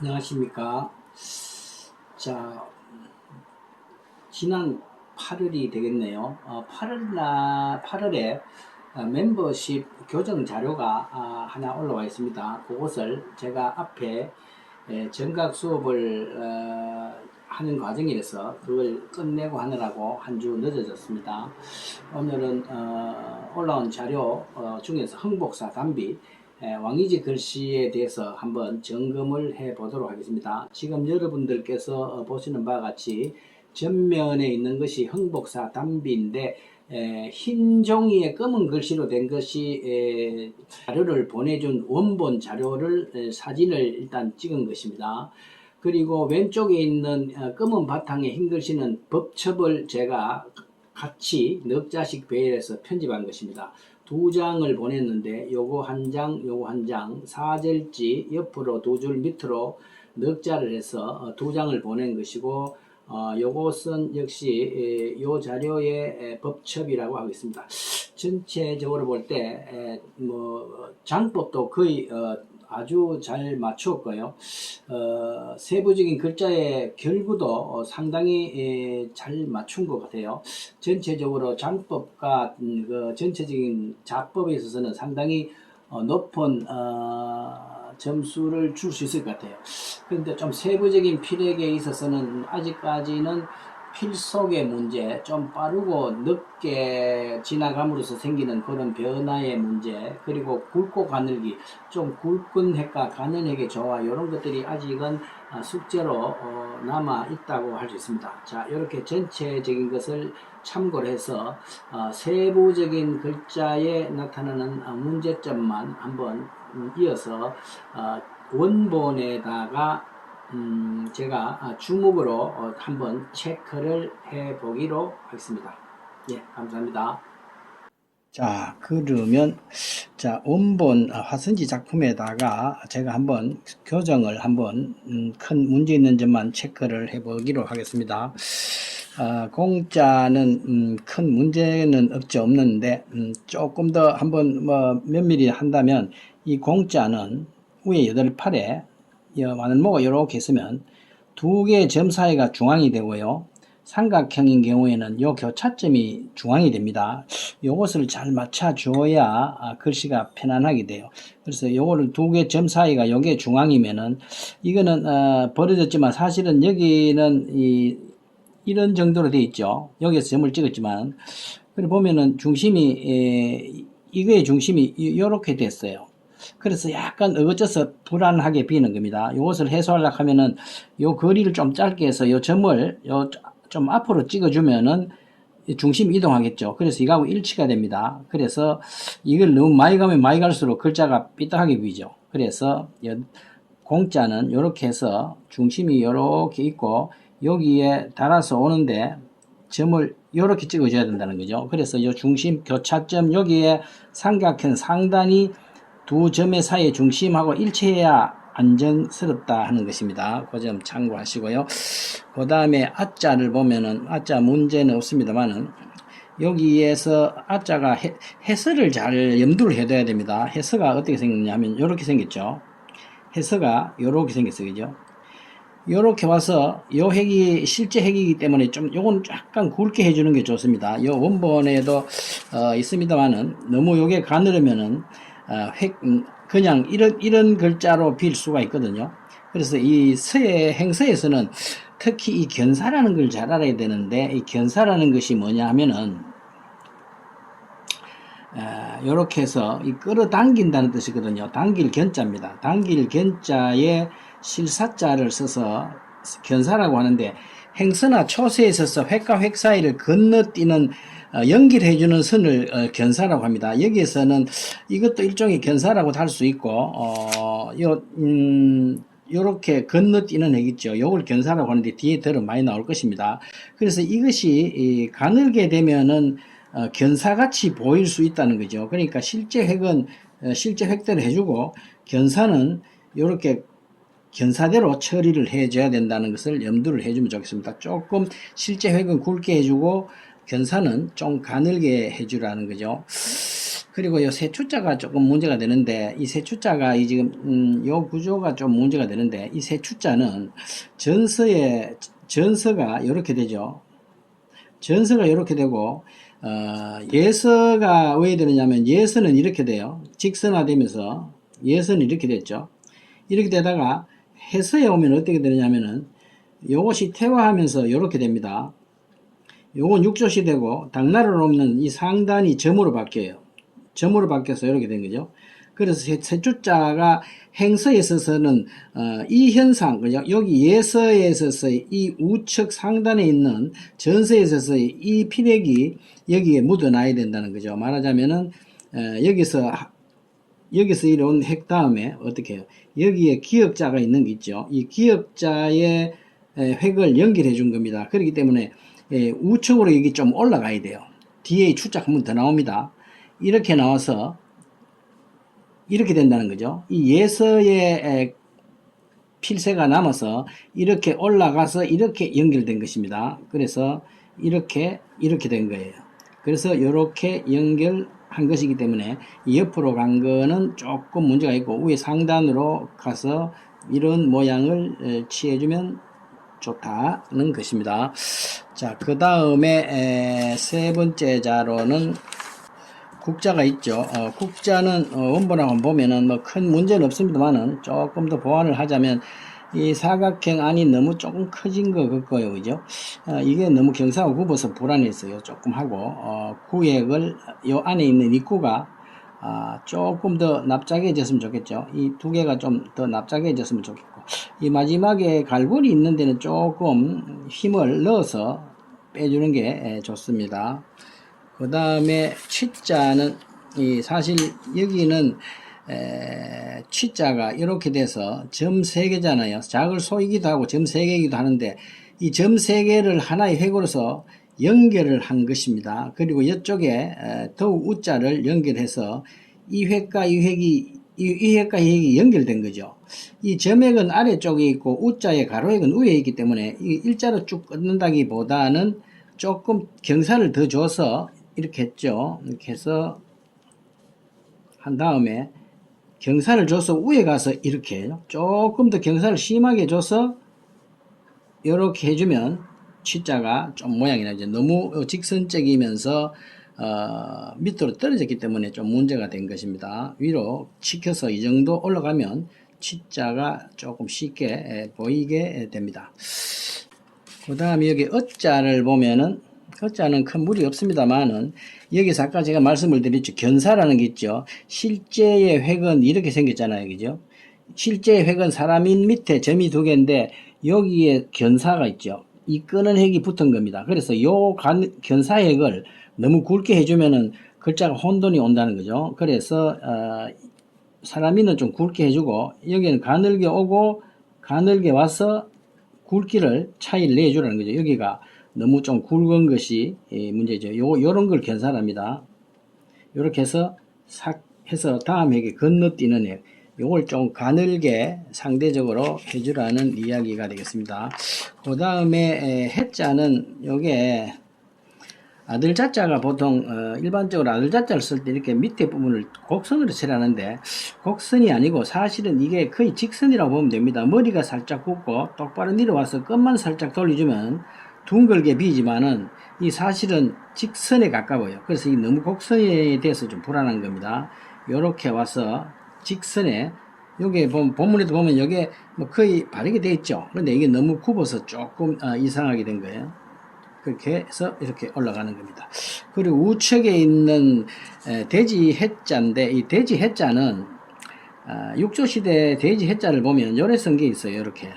안녕하십니까. 자, 지난 8월이 되겠네요. 어, 8월나, 8월에 어, 멤버십 교정 자료가 아, 하나 올라와 있습니다. 그것을 제가 앞에 에, 정각 수업을 어, 하는 과정이라서 그걸 끝내고 하느라고 한 주 늦어졌습니다. 오늘은 어, 올라온 자료 어, 중에서 흥복사 담비 에, 왕이지 글씨에 대해서 한번 점검을 해 보도록 하겠습니다. 지금 여러분들께서 어, 보시는 바와 같이 전면에 있는 것이 흥복사 담비인데 에, 흰 종이에 검은 글씨로 된 것이 에, 자료를 보내준 원본 자료를 에, 사진을 일단 찍은 것입니다. 그리고 왼쪽에 있는 어, 검은 바탕에 흰 글씨는 법첩을 제가 같이 넉 자씩 배열해서 편집한 것입니다. 두 장을 보냈는데 요거 한 장, 요거 한 장, 사절지 옆으로 두 줄 밑으로 넉 자를 해서 어, 두 장을 보낸 것이고 어, 요것은 역시 에, 요 자료의 에, 법첩이라고 하겠습니다. 전체적으로 볼 때 뭐 장법도 거의 어, 아주 잘 맞추었고요. 어, 세부적인 글자의 결구도 어, 상당히 에, 잘 맞춘 것 같아요. 전체적으로 장법과 음, 그 전체적인 작법에 있어서는 상당히 어, 높은 어, 점수를 줄 수 있을 것 같아요. 그런데 좀 세부적인 필액에 있어서는 아직까지는 필속의 문제, 좀 빠르고 늦게 지나감으로써 생기는 그런 변화의 문제, 그리고 굵고 가늘기, 좀 굵은 핵과 가는 핵의 조화, 이런 것들이 아직은 아, 숙제로 어, 남아 있다고 할 수 있습니다. 자, 이렇게 전체적인 것을 참고를 해서 어, 세부적인 글자에 나타나는 어, 문제점만 한번 음, 이어서 어, 원본에다가 음, 제가 아, 주목으로 어, 한번 체크를 해 보기로 하겠습니다. 예, 감사합니다. 자, 그러면 자 원본 어, 화선지 작품에다가 제가 한번 교정을 한번 음, 큰 문제 있는 점만 체크를 해 보기로 하겠습니다. 아, 공자는 음, 큰 문제는 없지 없는데 음, 조금 더 한번 뭐 면밀히 한다면 이 공자는 위에 여덟 팔에 여 마늘모가 이렇게 있으면 두 개의 점 사이가 중앙이 되고요. 삼각형인 경우에는 요 교차점이 중앙이 됩니다. 요것을 잘 맞춰줘야 아, 글씨가 편안하게 돼요. 그래서 요거를 두 개 점 사이가 요게 중앙이면은 이거는 어, 버려졌지만 사실은 여기는 이 이런 정도로 되어 있죠. 여기서 점을 찍었지만 그래 보면은 중심이 에, 이거의 중심이 이렇게 됐어요. 그래서 약간 어거져서 불안하게 비는 겁니다. 이것을 해소하려고 하면은 요 거리를 좀 짧게 해서 요 점을 요 좀 앞으로 찍어주면은 중심 이동하겠죠. 그래서 이거하고 일치가 됩니다. 그래서 이걸 너무 많이 가면 많이 갈수록 글자가 삐딱하게 보이죠. 그래서 여- 공자는 이렇게 해서 중심이 이렇게 있고 여기에 달아서 오는데 점을 이렇게 찍어줘야 된다는 거죠. 그래서 이 중심 교차점 여기에 삼각형 상단이 두 점의 사이의 중심하고 일치해야 안정스럽다 하는 것입니다. 그 점 참고하시고요. 그 다음에 아자를 보면은 아자 문제는 없습니다만은 여기에서 아자가 해, 해설을 잘 염두를 해둬야 됩니다. 해서가 어떻게 생겼냐면 이렇게 생겼죠. 해서가 이렇게 생겼어요. 그죠? 요렇게 와서 요 핵이 실제 핵이기 때문에 좀 요건 약간 굵게 해주는 게 좋습니다. 요 원본에도 어, 있습니다만은 너무 요게 가늘으면은 어, 핵 음, 그냥 이런 이런 글자로 빌 수가 있거든요. 그래서 이 서예 행서에서는 특히 이 견사라는 걸 잘 알아야 되는데 이 견사라는 것이 뭐냐 하면은 이렇게 해서 이 끌어당긴다는 뜻이거든요. 당길 견자입니다. 당길 견자에 실사자를 써서 견사라고 하는데 행서나 초세에 있어서 획과 획 사이를 건너뛰는 어, 연결해주는 선을 어, 견사라고 합니다. 여기에서는 이것도 일종의 견사라고 할수 있고 어, 요, 음, 요렇게 건너뛰는 핵이죠. 요걸 견사라고 하는데 뒤에 들어 많이 나올 것입니다. 그래서 이것이 이 가늘게 되면은 어, 견사같이 보일 수 있다는 거죠. 그러니까 실제 획은 어, 실제 획대로 해주고 견사는 이렇게 견사대로 처리를 해줘야 된다는 것을 염두를 해주면 좋겠습니다. 조금 실제 획은 굵게 해주고 견사는 좀 가늘게 해주라는 거죠. 그리고 요 세추자가 조금 문제가 되는데 이 세추자가 이 지금 음, 요 구조가 좀 문제가 되는데 이 세추자는 전서에 전서가 이렇게 되죠. 전서가 이렇게 되고 어, 예서가 왜 되느냐면 예서는 이렇게 돼요. 직선화되면서 예서는 이렇게 됐죠. 이렇게 되다가 해서에 오면 어떻게 되느냐면은 요것이 퇴화하면서 이렇게 됩니다. 요건 육조시 되고 당나라로 오면 이 상단이 점으로 바뀌어요. 점으로 바뀌어서 이렇게 된 거죠. 그래서 세- 세 주자가 행서에 있어서는 어, 이 현상, 그죠? 여기 예서에 있어서의 이 우측 상단에 있는 전서에 있어서의 이 피력이 여기에 묻어나야 된다는 거죠. 말하자면은 어, 여기서 하- 여기서 이런 핵 다음에 어떻게 해요? 여기에 기역자가 있는 게 있죠. 이 기역자의 에, 획을 연결해 준 겁니다. 그렇기 때문에 예, 우측으로 여기 좀 올라가야 돼요. 뒤에 추적 한번 더 나옵니다. 이렇게 나와서 이렇게 된다는 거죠. 이 예서의 에, 필세가 남아서 이렇게 올라가서 이렇게 연결된 것입니다. 그래서 이렇게 이렇게 된 거예요. 그래서 이렇게 연결한 것이기 때문에 이 옆으로 간 거는 조금 문제가 있고 위에 상단으로 가서 이런 모양을 에, 취해주면 좋다는 것입니다. 자, 그 다음에 세 번째 자로는 국자가 있죠. 어, 국자는 어, 원본하고 보면은 뭐 큰 문제는 없습니다만은 조금 더 보완을 하자면 이 사각형 안이 너무 조금 커진 거 같고요, 그죠? 어, 이게 너무 경사하고 굽어서 불안했어요. 조금 하고 어, 구획을 요 안에 있는 입구가 아, 조금 더 납작해졌으면 좋겠죠. 이 두 개가 좀 더 납작해졌으면 좋겠고 이 마지막에 갈고리 있는 데는 조금 힘을 넣어서 빼주는 게 에, 좋습니다. 그 다음에 취자는 이 사실 여기는 에, 취자가 이렇게 돼서 점 3개잖아요. 작을 소이기도 하고 점 3개이기도 하는데 이 점 3개를 하나의 획으로서 연결을 한 것입니다. 그리고 이쪽에 에, 더욱 우자를 연결해서 이 획과 이 획이 이, 이 획과 이 획이 연결된 거죠. 이 점액은 아래쪽에 있고 우자의 가로획은 위에 있기 때문에 이 일자로 쭉 끊는다기 보다는 조금 경사를 더 줘서 이렇게 했죠. 이렇게 해서 한 다음에 경사를 줘서 위에 가서 이렇게. 조금 더 경사를 심하게 줘서 이렇게 해주면 치자가 좀 모양이 나죠. 너무 직선적이면서 어, 밑으로 떨어졌기 때문에 좀 문제가 된 것입니다. 위로 치켜서 이 정도 올라가면 치자가 조금 쉽게 에, 보이게 됩니다. 그 다음에 여기 어자를 보면은 어자는 큰 무리 없습니다만은 여기서 아까 제가 말씀을 드렸죠. 견사라는 게 있죠. 실제의 획은 이렇게 생겼잖아요. 그죠? 실제의 획은 사람인 밑에 점이 두 개인데 여기에 견사가 있죠. 이 끄는 획이 붙은 겁니다. 그래서 요 간- 견사획을 너무 굵게 해주면은 글자가 혼돈이 온다는 거죠. 그래서 어, 사람인은 좀 굵게 해주고 여기는 가늘게 오고 가늘게 와서 굵기를 차이를 내주라는 거죠. 여기가 너무 좀 굵은 것이 예, 문제죠. 요, 요런 걸 견사랍니다. 요렇게 해서 삭 해서 다음 획에 건너뛰는 획. 요걸 좀 가늘게 상대적으로 해주라는 이야기가 되겠습니다. 그 다음에 해자는 요게 아들 자자가 보통 어, 일반적으로 아들 자자를 쓸 때 이렇게 밑에 부분을 곡선으로 칠하는데 곡선이 아니고 사실은 이게 거의 직선이라고 보면 됩니다. 머리가 살짝 굽고 똑바로 내려와서 끝만 살짝 돌려주면 둥글게 비지만은 이 사실은 직선에 가까워요. 그래서 이 너무 곡선에 대해서 좀 불안한 겁니다. 요렇게 와서 직선에 여기 보면 본문에도 보면 여기에 뭐 거의 바르게 돼 있죠. 근데 이게 너무 굽어서 조금 어, 이상하게 된 거예요. 그렇게 해서 이렇게 올라가는 겁니다. 그리고 우측에 있는 에, 돼지 해자인데 이 돼지 해자는 아, 육조시대 돼지 해자를 보면 요래 쓴게 있어요. 이렇게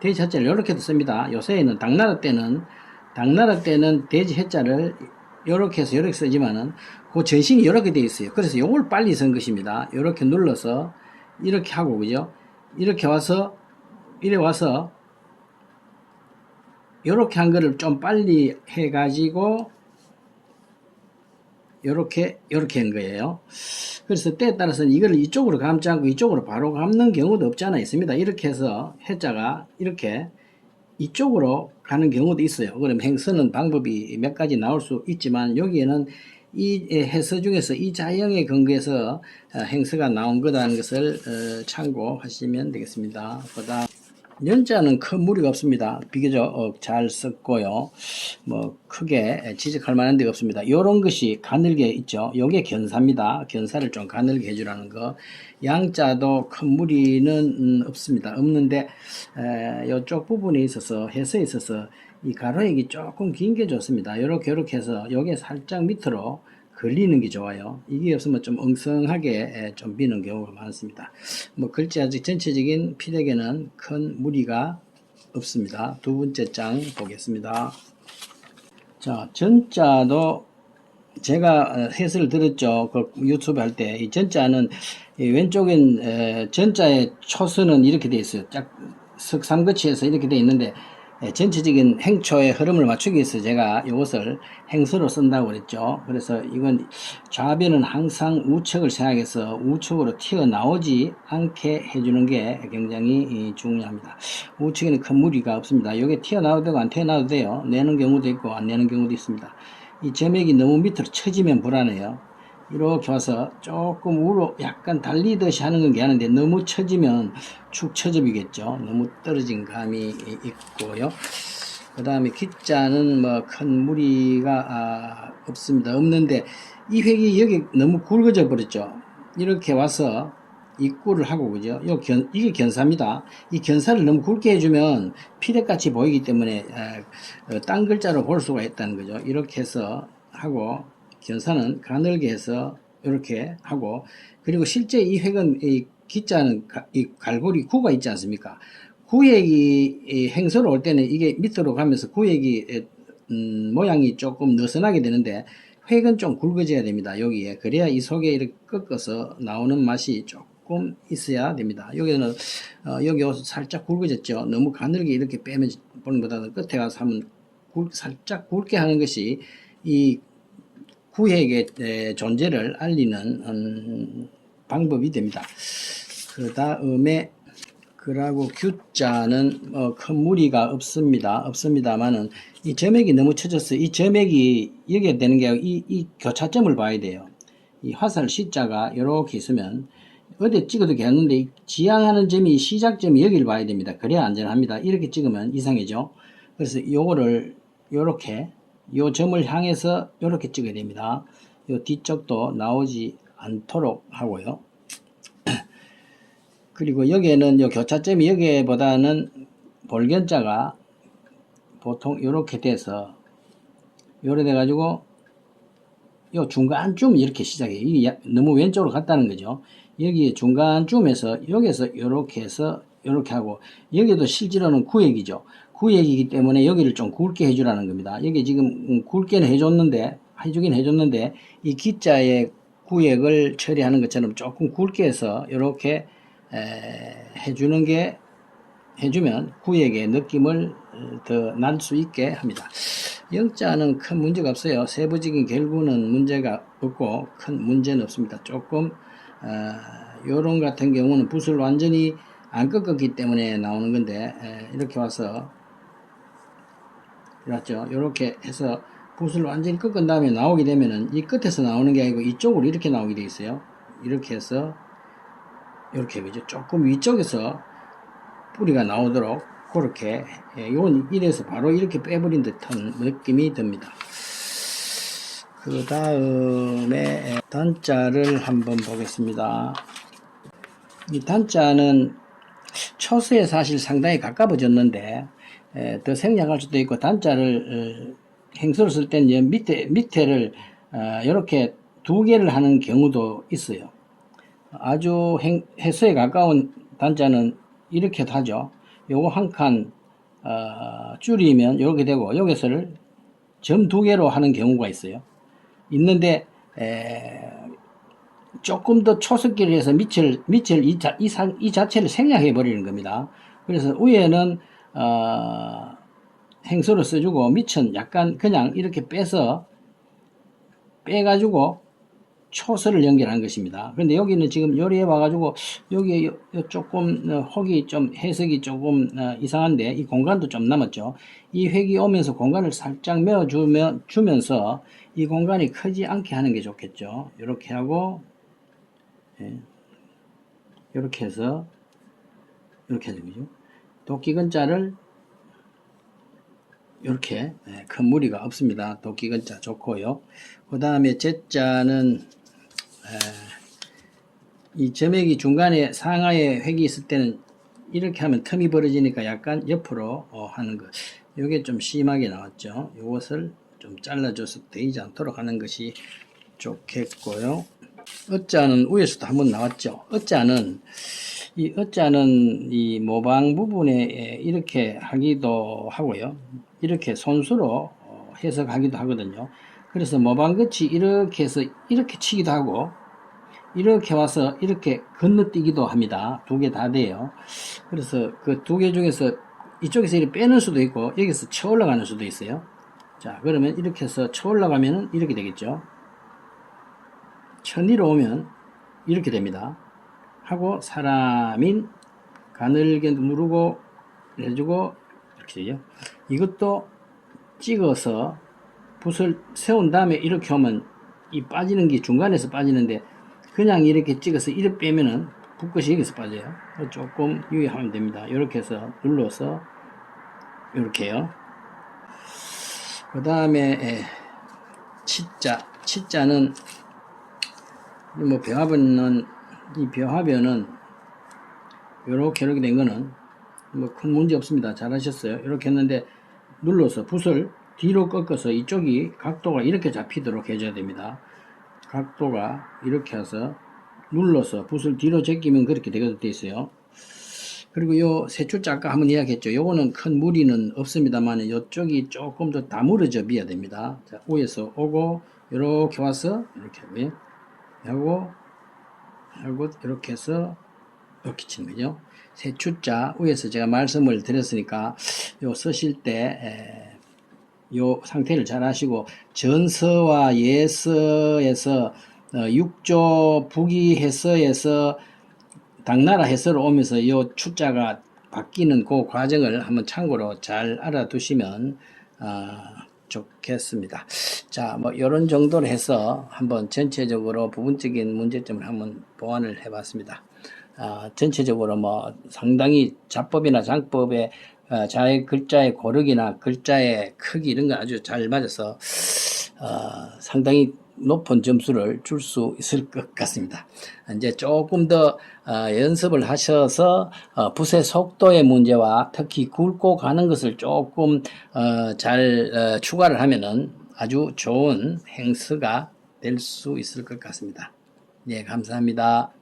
돼지 해자를 이렇게도 씁니다. 요새에는 당나라 때는 당나라 때는 돼지 해자를 이렇게 해서 이렇게 쓰지만은 그 전신이 이렇게 돼 있어요. 그래서 요걸 빨리 쓴 것입니다. 이렇게 눌러서 이렇게 하고 그죠? 이렇게 와서 이래 와서 요렇게 한 거를 좀 빨리 해 가지고 요렇게 요렇게 한 거예요. 그래서 때에 따라서는 이걸 이쪽으로 감지 않고 이쪽으로 바로 감는 경우도 없지 않아 있습니다. 이렇게 해서 해자가 이렇게 이쪽으로 가는 경우도 있어요. 그럼 행 쓰는 방법이 몇 가지 나올 수 있지만 여기에는 이 에, 해서 중에서 이 자형에 근거해서 어, 행서가 나온 거라는 것을 어, 참고하시면 되겠습니다. 그다음 연자는 큰 무리가 없습니다. 비교적 어, 잘 썼고요. 뭐 크게 지적할 만한 데가 없습니다. 요런 것이 가늘게 있죠. 요게 견사입니다. 견사를 좀 가늘게 해주라는 거. 양자도 큰 무리는 음, 없습니다. 없는데 에, 요쪽 부분에 있어서 해서에 있어서 이 가로액이 조금 긴 게 좋습니다. 요렇게 요렇게 해서 요게 살짝 밑으로 걸리는 게 좋아요. 이게 없으면 좀 엉성하게 에, 좀 비는 경우가 많습니다. 뭐 글자 아직 전체적인 피력에는 큰 무리가 없습니다. 두 번째 장 보겠습니다. 자, 전자도 제가 어, 해설을 들었죠. 그 유튜브 할 때 이 전자는 이 왼쪽엔 에, 전자의 초선은 이렇게 돼 있어요. 짝 석삼거치에서 이렇게 돼 있는데 에, 전체적인 행초의 흐름을 맞추기 위해서 제가 이것을 행서로 쓴다고 그랬죠. 그래서 이건 좌변은 항상 우측을 생각해서 우측으로 튀어나오지 않게 해주는 게 굉장히 이, 중요합니다. 우측에는 큰 무리가 없습니다. 이게 튀어나와도 되고 안 튀어나와도 돼요. 내는 경우도 있고 안 내는 경우도 있습니다. 이 점액이 너무 밑으로 처지면 불안해요. 이렇게 와서 조금 우로 약간 달리듯이 하는 건 괜찮은데 너무 처지면 축 처접이겠죠. 너무 떨어진 감이 있고요. 그 다음에 기자는 뭐 큰 무리가 아, 없습니다. 없는데 이 획이 여기 너무 굵어져 버렸죠. 이렇게 와서 입구를 하고 그죠? 요 견, 이게 견사입니다. 이 견사를 너무 굵게 해주면 피력같이 보이기 때문에 에, 어, 딴 글자로 볼 수가 있다는 거죠. 이렇게 해서 하고 견사는 가늘게 해서 이렇게 하고 그리고 실제 이 획은 이 기자는 가- 이 갈고리 구가 있지 않습니까? 구획이 이 행서로 올 때는 이게 밑으로 가면서 구획이 에, 음, 모양이 조금 느슨하게 되는데 획은 좀 굵어져야 됩니다. 여기에 그래야 이 속에 이렇게 꺾어서 나오는 맛이 조금 있어야 됩니다. 여기는 어, 여기 살짝 굵어졌죠. 너무 가늘게 이렇게 빼면 보는 것보다는 끝에 가서 하면 굵- 살짝 굵게 하는 것이 이 에, 존재를 알리는 음, 방법이 됩니다. 그 다음에 그러고 규자는 어, 큰 무리가 없습니다. 없습니다만은 이 점액이 너무 쳐졌어요. 이 점액이 여기에 되는 게 이, 이 교차점을 봐야 돼요. 이 화살 C자가 이렇게 있으면 어디 찍어도 이 지향하는 점이 시작점이 여기를 봐야 됩니다. 그래야 안전합니다. 이렇게 찍으면 이상해죠. 그래서 요거를 요렇게 요 점을 향해서 요렇게 찍어야 됩니다. 요 뒤쪽도 나오지 않도록 하고요. 그리고 여기에는 요 교차점이 여기보다는 볼견자가 보통 이렇게 돼서 요래 돼 가지고 요 중간쯤 이렇게 시작해요. 이게 야- 너무 왼쪽으로 갔다는 거죠. 여기 중간쯤에서 여기서 이렇게 해서 이렇게 하고 여기도 실제로는 구획이죠. 구획이기 때문에 여기를 좀 굵게 해주라는 겁니다. 여기 지금 음, 굵게는 해줬는데 해주긴 해줬는데 이 기자의 구획을 처리하는 것처럼 조금 굵게 해서 이렇게 에, 해주는 게 해주면 구획의 느낌을 어, 더날 수 있게 합니다. 영자는 큰 문제가 없어요. 세부적인 결구는 문제가 없고 큰 문제는 없습니다. 조금 어, 요런 같은 경우는 붓을 완전히 안 꺾었기 때문에 나오는 건데 에, 이렇게 와서 그렇죠. 이렇게 해서 붓을 완전히 꺾은 다음에 나오게 되면은 이 끝에서 나오는 게 아니고 이쪽으로 이렇게 나오게 돼 있어요. 이렇게 해서 이렇게 그죠. 조금 위쪽에서 뿌리가 나오도록 그렇게 예, 이건 이래서 바로 이렇게 빼버린 듯한 느낌이 듭니다. 그 다음에 단자를 한번 보겠습니다. 이 단자는 초수에 사실 상당히 가까워졌는데 에, 더 생략할 수도 있고 단자를 어, 행수를 쓸 때는 밑에 밑에를 이렇게 두 개를 하는 경우도 있어요. 아주 행, 해수에 가까운 단자는 이렇게 하죠. 요거 한칸 어, 줄이면 이렇게 되고 여기서를 점 두 개로 하는 경우가 있어요. 있는데 에, 조금 더 초석기를 해서 밑을 밑을 이, 자, 이, 상, 이 자체를 생략해 버리는 겁니다. 그래서 위에는 어, 행소를 써주고 밑은 약간 그냥 이렇게 빼서 빼가지고 초설을 연결한 것입니다. 그런데 여기는 지금 요리해 와가지고 여기에 요- 요 조금 어, 혹이 좀 해석이 조금 어, 이상한데 이 공간도 좀 남았죠. 이 획이 오면서 공간을 살짝 메워주면 주면서 이 공간이 크지 않게 하는 게 좋겠죠. 이렇게 하고 예. 이렇게 해서 이렇게 하는 거죠. 도끼 근자를 이렇게 예, 큰 무리가 없습니다. 도끼 근자 좋고요. 그 다음에 제자는 이 점액이 중간에 상하에 획이 있을 때는 이렇게 하면 틈이 벌어지니까 약간 옆으로 어, 하는 것. 이게 좀 심하게 나왔죠. 이것을 좀 잘라줘서 되지 않도록 하는 것이 좋겠고요. 어자는 위에서도 한번 나왔죠. 어자는 이 어자는 이 모방 부분에 이렇게 하기도 하고요. 이렇게 손수로 어, 해석하기도 하거든요. 그래서 모방 끝이 이렇게 해서 이렇게 치기도 하고 이렇게 와서 이렇게 건너뛰기도 합니다. 두 개 다 돼요. 그래서 그 두 개 중에서 이쪽에서 이렇게 빼는 수도 있고 여기서 쳐 올라가는 수도 있어요. 자 그러면 이렇게 해서 쳐 올라가면은 이렇게 되겠죠. 천리로 오면 이렇게 됩니다. 하고 사람인 가늘게 누르고 해주고 이렇게 되죠. 이것도 찍어서 붓을 세운 다음에 이렇게 하면 이 빠지는 게 중간에서 빠지는데 그냥 이렇게 찍어서 이렇게 빼면은 붓끝이 여기서 빠져요. 조금 유의하면 됩니다. 이렇게 해서 눌러서 이렇게요. 그 다음에 치자 치자는 뭐 벼화변은 이 벼화변은 이렇게 이렇게 된 거는 뭐 큰 문제 없습니다. 잘하셨어요. 이렇게 했는데 눌러서 붓을 뒤로 꺾어서 이쪽이 각도가 이렇게 잡히도록 해줘야 됩니다. 각도가 이렇게 해서 눌러서 붓을 뒤로 제끼면 그렇게 돼 있어요. 그리고 요 세출자 아까 한번 이야기했죠. 요거는 큰 무리는 없습니다만 이쪽이 조금 더 다물어져 비야 됩니다. 자, 위에서 오고 이렇게 와서 이렇게 하고 요. 하고 하고 이렇게 해서 이렇게 치는 거죠. 세출자 위에서 제가 말씀을 드렸으니까 요 쓰실 때 에, 요 상태를 잘 하시고 전서와 예서에서 어, 육조 북이 해서에서 당나라 해서로 오면서 요 추자가 바뀌는 그 과정을 한번 참고로 잘 알아두시면 어, 좋겠습니다. 자, 뭐 이런 정도로 해서 한번 전체적으로 부분적인 문제점을 한번 보완을 해봤습니다. 아, 전체적으로 뭐 상당히 자법이나 장법에 어, 자의 글자의 고르기나 글자의 크기 이런 거 아주 잘 맞아서 어, 상당히 높은 점수를 줄 수 있을 것 같습니다. 이제 조금 더 어, 연습을 하셔서 어, 붓의 속도의 문제와 특히 굵고 가는 것을 조금 어, 잘 어, 추가를 하면은 아주 좋은 행스가 될 수 있을 것 같습니다. 예, 감사합니다.